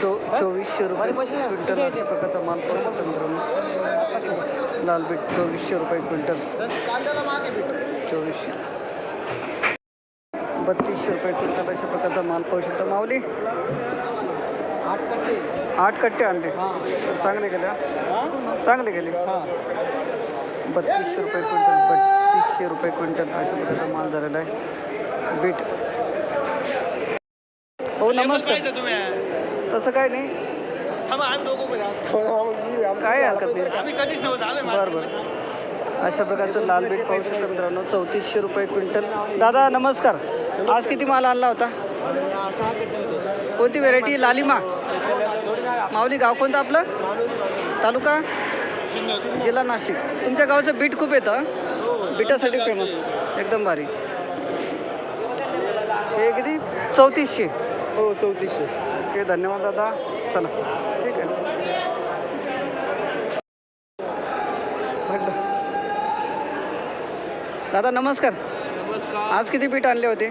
चो चोवीसशे रुपये. क्विंटल अशा प्रकारचा माल पाहू शकता मित्रांनो. लाल बीट चोवीसशे रुपये क्विंटल. चोवीसशे. बत्तीसशे रुपये क्विंटल अशा प्रकारचा माल पाहू शकता. माऊली? आठ कट्टे. आणले चांगले गेले? चांगले गेले. बत्तीसशे रुपये क्विंटल बत्तीसशे रुपये क्विंटल अशा प्रकारचा माल झालेला आहे. बीट. हो नमस्कार. तसं काय नाही. काय हरकत नाही. बरं बरं. अशा प्रकारचं लाल बीट पाहू शकता मित्रांनो. चौतीसशे रुपये क्विंटल. दादा नमस्कार. आज किती माल आणला होता? कोणती व्हेरायटी? लालिमा. माऊली गाव कोणतं आपलं? तालुका? जिल्हा नाशिक. तुमच्या गावाचं बीट खूप येतं बीटासाठी फेमस एकदम भारी. हे किती? चौतीसशे. हो चौतीसशे. ओके धन्यवाद दादा. चला ठीक आहे. दादा नमस्कार. नमस्कार. आज किती पीठ आणले होते?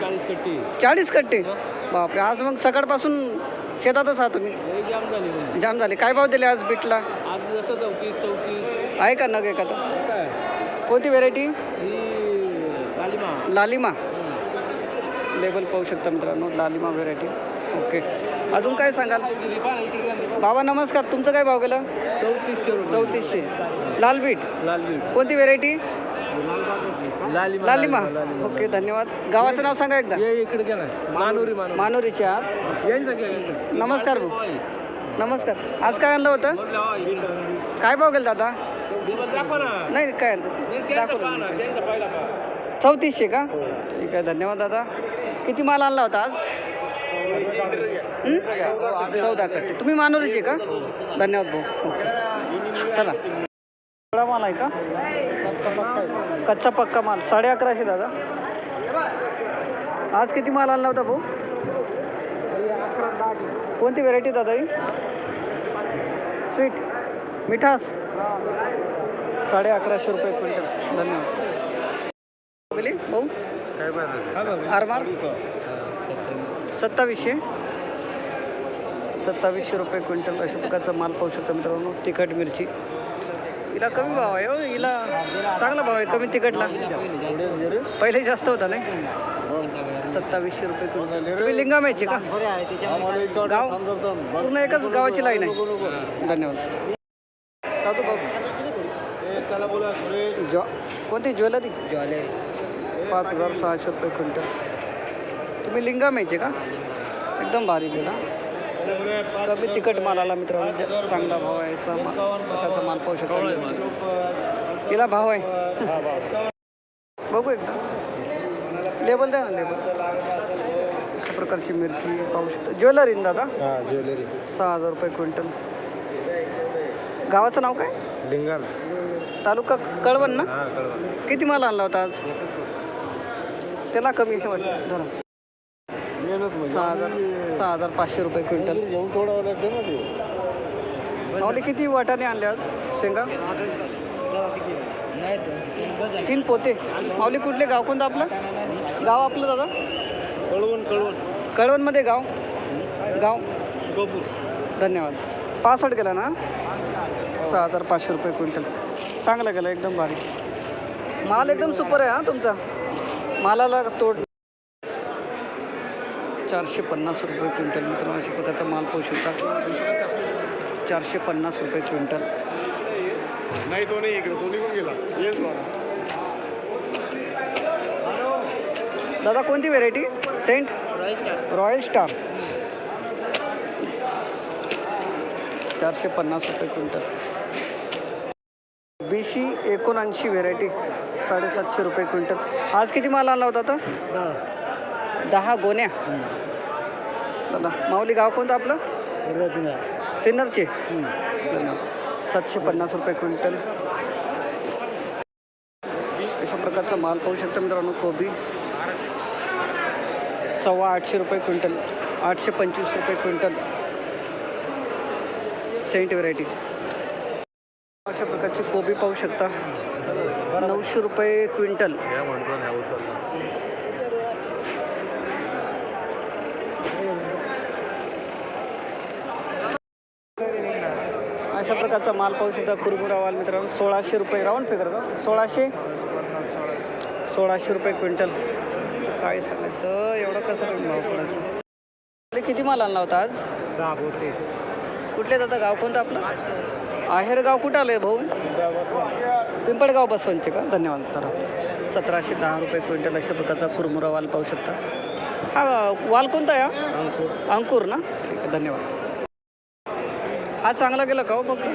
चाळीस कट्टी. चाळीस कट्टे? बापरे आज मग सकाळपासून शेतातच आहात तुम्ही? जाम झाली. जाम झाले. काय भाव दिले आज बीटला आज जसं चौतीस चौतीस. आहे का नग एखादा? कोणती व्हेरायटी लालिमा. लालिमा. लेबल पाहू शकता मित्रांनो लालिमा व्हेरायटी ओके अजून काय सांगाल? बाबा नमस्कार. तुमचं काय भाव गेलं? चौतीसशे चौतीसशे. लाल बीट? लाल बीट. कोणती व्हेरायटी लालिमा लालिमा ओके धन्यवाद. गावाचं नाव सांगा एकदा. ये इकडे मानुरी मानुरी. मानोरीचे आहात. यांचं गेलं नमस्कार भाऊ. नमस्कार. आज काय आणलं होतं? काय भाव गेलं दादा? नाही काय? चौतीसशे का? ठीक आहे धन्यवाद दादा. किती माल आणला होता आज? चौदा कट्टे. तुम्ही मानोरीचे का? धन्यवाद भाऊ. ओके. चला. थोडा माल आहे का? कच्चा पक्का माल. साडे अकराशे दादा. आज किती माल आणला होता भाऊ? कोणती व्हेरायटी दादा ही? स्वीट मिठास? साडे अकराशे रुपये क्विंटल. धन्यवाद. भाऊ? आरमार सत्तावीसशे? सत्तावीसशे रुपये क्विंटल अशा प्रकारचा माल पाहू शकता मित्रांनो तिखट मिरची. हिला कमी भाव आहे हो. हिला चांगला भाव आहे कमी तिखटला. पहिले जास्त होता नाही? सत्तावीसशे रुपये क्विंटल. तुम्ही लिंगामायचे का? गाव? पूर्ण एकच गावाची लाईन आहे. धन्यवाद. ज्वा कोणती ज्वेलरी. पाच हजार सहाशे रुपये क्विंटल. तुम्ही लिंगामायचे का? एकदम भारी गेला कमी तिखट माल आला मित्रांनो चांगला भाव आहे असा मा- प्रकारचा माल पाहू शकता. हिला भाव आहे. बघू एकदा. लेबल द्या ना लेबल अशा प्रकारची मिरची पाहू शकता. ज्वेलरी ना दादा? हा ज्वेलरी. सहा हजार रुपये क्विंटल. गावाचं नाव काय? लिंगण तालुका कळवण ना? किती माल आणला होता आज? त्याला कमी आहे वाटतं जरा सहा हजार सहा हजार पाचशे रुपये क्विंटल. माऊली किती वाटाणे आणले आज? शेंगा? तीन पोते. माऊली कुठले गाव कोणतं आपलं? गाव आपलं दादा? कळवण कळवण. कळवणमध्ये गाव? गाव? धन्यवाद. पासष्ट गेला ना? सहा हजार पाचशे रुपये क्विंटल. चांगला गेला एकदम भारी. माल एकदम सुपर आहे हां तुमचा. मालाला तोड. चारशे पन्नास रुपये क्विंटल मित्रांनो अशा प्रकारचा माल पाहू शकता चारशे पन्नास रुपये क्विंटल. नाही तो नाही इकडे तो निघून गेला. येस दादा कोणती व्हेरायटी सेंट रॉयल स्टार चारशे पन्नास रुपये क्विंटल. बी सी एकोणऐंशी व्हेरायटी साडेसातशे रुपये क्विंटल. आज किती माल आणला होता आता दहा. गोण्या. चला माऊली गाव कोणतं आपलं? सिन्नरचे? सातशे पन्नास रुपये क्विंटल. अशा प्रकारचा माल पाहू शकता मित्रांनो कोबी. सव्वा आठशे रुपये क्विंटल आठशे पंचवीस रुपये क्विंटल. Saint variety. अशा प्रकारची कोबी पाहू शकता. नऊशे रुपये क्विंटल. अशा प्रकारचा माल पाहू शकता कुरमुरा माल मित्रांनो. सोळाशे रुपये राऊंड फिगर का? सोळाशे? सोळाशे रुपये क्विंटल. काय सांगायचं? एवढं कसं कमी भाव पडायचं? किती माल आणला होता आज? कुठले दादा? गाव कोणतं आपलं? आहेर गाव कुठं आलं आहे भाऊ? पिंपळगाव बसवंतचे का? धन्यवाद. तर सतराशे दहा रुपये क्विंटल अशा प्रकारचा कुरमुरा वाल पाहू शकता. हा वाल कोणता आहे? अंकुर. ना? ठीक आहे धन्यवाद. हा चांगला गेला का हो? फक्त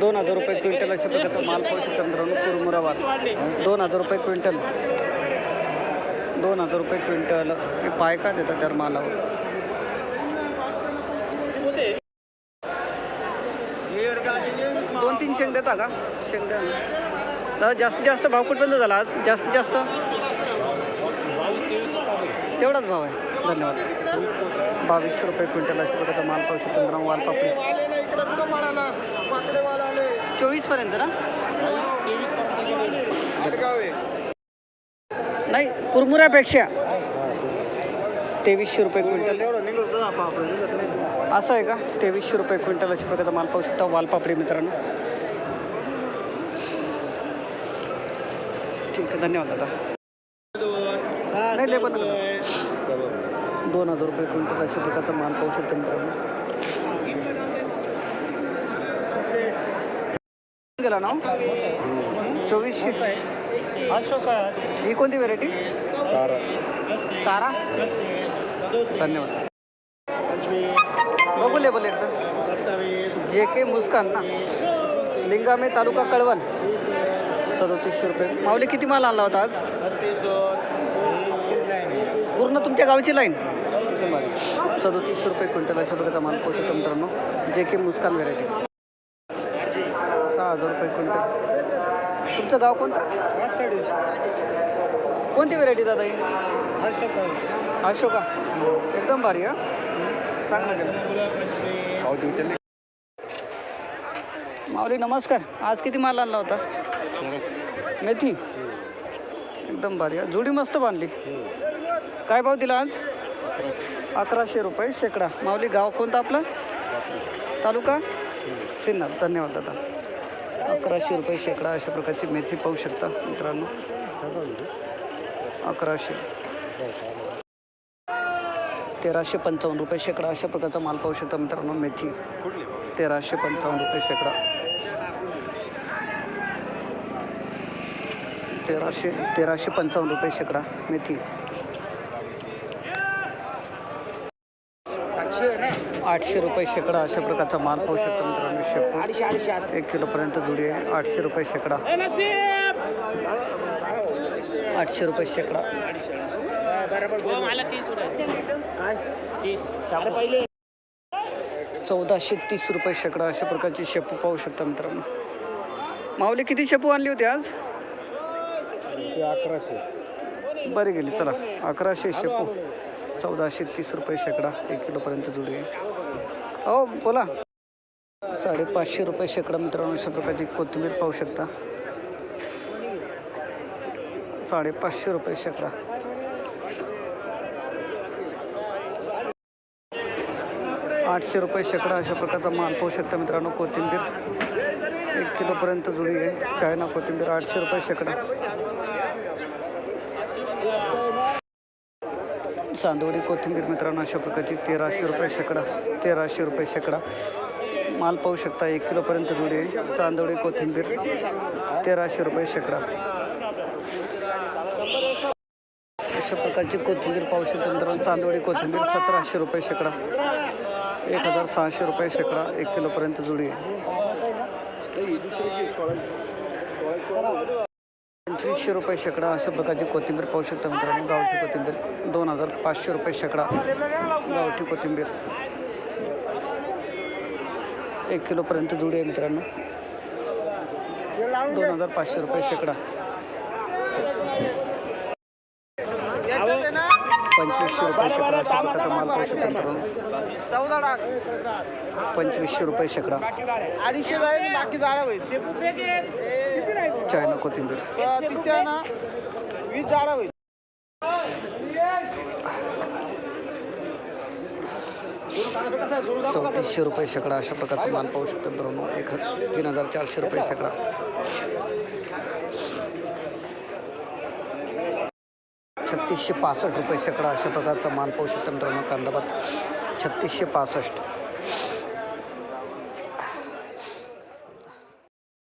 दोन हजार रुपये क्विंटल अशा प्रकारचा माल पाहू शकता मित्रांनो कुरमुरा वाल. दोन हजार रुपये क्विंटल. दोन हजार रुपये क्विंटल. हे पाय का देतात त्या मालावर दोन तीन शेंग देता का? शेंग द्या दादा जास्तीत जास्त भाव कुठपर्यंत झाला आज? जास्तीत जास्त? तेवढाच भाव आहे. धन्यवाद. बावीसशे रुपये क्विंटल अशा प्रकारचा माल शकतो मित्रांनो वालपापडी चोवीसपर्यंत ना? नाही कुरमुऱ्यापेक्षा. तेवीसशे रुपये क्विंटल. असं आहे का? तेवीसशे रुपये क्विंटल अशा प्रकारचा माल पाहू शकता वालपापडी मित्रांनो. ठीक आहे धन्यवाद दादा. नाही लेबल दोन हजार रुपये क्विंटल अशा प्रकारचा माल पाहू शकता मित्रांनो. गेला ना? हो? चोवीसशे. ही कोणती व्हेरायटी तारा? धन्यवाद. बघू लेबल एकदा. जे के मुस्कान ना. लिंगामे तालुका कळवण. सदोतीसशे रुपये. माऊली किती माल आणला होता आज? पूर्ण तुमच्या गावची लाईन? एकदम भारी सदोतीसशे रुपये क्विंटल अशा प्रकारचा माल पोहोचतो मित्रांनो. जे के मुस्कान व्हेरायटी सहा हजार रुपये क्विंटल. तुमचं गाव कोणतं? कोणती व्हेरायटी दादा ही? अशोका एकदम भारी हा? चांगलं माऊली नमस्कार. आज किती माल आणला होता? मेथी. एकदम भारी हा? जुडी मस्त बांधली. काय भाव दिला आज? अकराशे रुपये शेकडा. माऊली गाव कोणतं आपलं? तालुका? सिन्नर. धन्यवाद दादा. अकराशे रुपये शेकडा अशा प्रकारची मेथी पाहू शकता मित्रांनो. अकराशे. तेराशे पंचावन्न रुपये शेकडा अशा प्रकारचा माल पाहू शकता मित्रांनो मेथी. तेराशे पंचावन्न रुपये शेकडा. तेराशे तेराशे पंचावन्न रुपये शेकडा मेथी. आठशे रुपये शेकडा अशा प्रकारचा माल पाहू शकतो मित्रांनो शेपू एक किलोपर्यंत जुडी आहे आठशे रुपये शेकडा. आठशे रुपये शेकडा. चौदाशे तीस रुपये शेकडा अशा प्रकारची शेपू पाहू शकता मित्रांनो. माऊली किती शेपू आणली होती आज? अकराशे बरी गेली चला. अकराशे शेपू. चौदाशे तीस रुपये शेकडा. एक किलोपर्यंत जुडी आहे. हो बोला. साडेपाचशे रुपये शेकडा मित्रांनो अशा प्रकारची कोथिंबीर पाहू शकता. साडेपाचशे रुपये शेकडा. आठशे रुपये शेकडा अशा प्रकारचा माल पाहू शकता मित्रांनो कोथिंबीर. एक किलोपर्यंत जुडी आहे. चायना कोथिंबीर आठशे रुपये शेकडा. चांदोडी कोथिंबीर मित्रांनो अशा प्रकारची तेराशे रुपये शेकडा तेराशे रुपये शेकडा. माल पाहू शकता एक किलोपर्यंत जुडी आहे. चांदोडी कोथिंबीर तेराशे रुपये शेकडा. अशा प्रकारची कोथिंबीर पावशे शकता मित्रांनो. चांदोडी कोथिंबीर सतराशे रुपये शेकडा. एक हजार सहाशे रुपये शेकडा. एक किलोपर्यंत जुडी आहे. पंचवीसशे रुपये शेकडा अशा प्रकारची कोथिंबीर पाहू शकता मित्रांनो. गावठी कोथिंबीर. दोन हजार पाचशे रुपये शेकडा. गावठी कोथिंबीर. एक किलोपर्यंत जुडी आहे मित्रांनो. दोन हजार पाचशे रुपये शेकडा. पंचवीसशे रुपये शेकडा अशा प्रकारचा माल पाहू शकता मित्रांनो. चौदा टाक पंचवीसशे रुपये शेकडा. अडीचशे जाईल बाकी जाळा होईल चायना कोथिंबीर. तिच्या ना वीस जाळ्या होईल चौतीसशे रुपये शेकडा अशा प्रकारचा माल पाहू शकतो मित्रांनो. एक तीन हजार चारशे रुपये शेकडा. छत्तीसशे पासष्ट रुपये शेकडा अशा प्रकारचा माल पाहू शकतो मित्रांनो कांदाबाद छत्तीसशे पासष्ट.